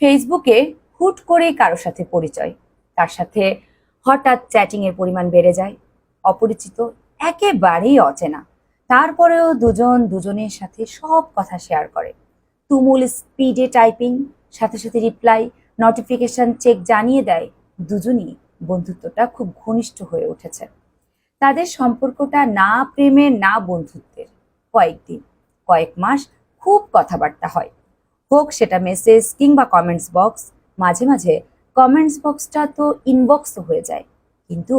ফেসবুকে হুট করে কারোর সাথে পরিচয়। তার সাথে হঠাৎ চ্যাটিং এর পরিমাণ বেড়ে যায়। অপরিচিত একেবারেই অচেনা। তারপরেও দুজন দুজনের সাথে সব কথা শেয়ার করে। তুমুল স্পিডে টাইপিং সাথে সাথে রিপ্লাই নোটিফিকেশন চেক জানিয়ে দেয়। দুজনই বন্ধুত্বটা খুব ঘনিষ্ঠ হয়ে উঠেছে। তাদের সম্পর্কটা না প্রেমের, না বন্ধুত্বের। কয়েকদিন, কয়েক মাস খুব কথাবার্তা হয়। হোক সেটা মেসেজ কিংবা কমেন্টস বক্স মাঝে মাঝে কমেন্টস বক্সটা তো ইনবক্স হয়ে যায়। কিন্তু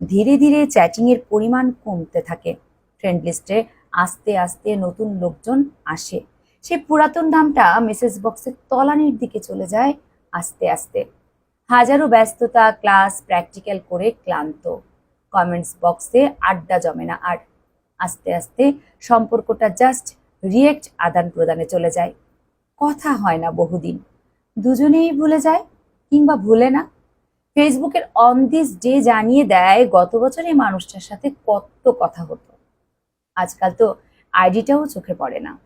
ধীরে ধীরে চ্যাটিংয়ের পরিমাণ কমতে থাকে। ফ্রেন্ড লিস্টে আস্তে আস্তে নতুন লোকজন আসে। সেই পুরাতন নামটা মেসেজ বক্সের তলানির দিকে চলে যায় আস্তে আস্তে। হাজারো ব্যস্ততা ক্লাস প্র্যাকটিক্যাল করে ক্লান্ত। কমেন্টস বক্সে আড্ডা জমে না আর। আস্তে আস্তে সম্পর্কটা জাস্ট রিয়েক্ট আদান প্রদানে চলে যায়। কথা হয় না বহুদিন। দুজনেই ভুলে যায় কিংবা ভুলে না। ফেসবুকের অন দিস ডে জানিয়ে দেয়, গত বছর এই মানুষটার সাথে কত কথা হতো। আজকাল তো আইডিটাও চোখে পড়ে না।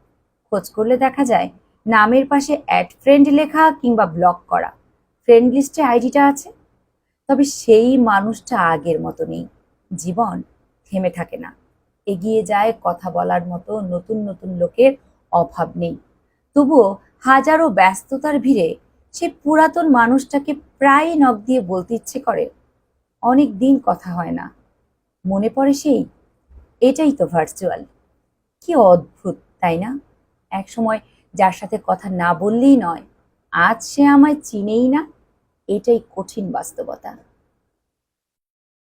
খোঁজ করলে দেখা যায়, নামের পাশে অ্যাড ফ্রেন্ড লেখা কিংবা ব্লক করা। ফ্রেন্ড লিস্টে আইডিটা আছে। তবে সেই মানুষটা আগের মতো নেই। জীবন থেমে থাকে না। এগিয়ে যায় কথা বলার মতো নতুন নতুন লোকের অভাব নেই। তবুও হাজারো ব্যস্ততার ভিড়ে সে পুরাতন মানুষটাকে প্রায় নখ দিয়ে বলতে ইচ্ছে করে। অনেক দিন কথা হয় না। মনে পড়ে সেই, এটাই তো ভার্চুয়াল কি অদ্ভুত, তাই না? এক সময় যার সাথে কথা না বললেই নয়, আজ সে আমায় চিনেই না, এটাই কঠিন বাস্তবতা।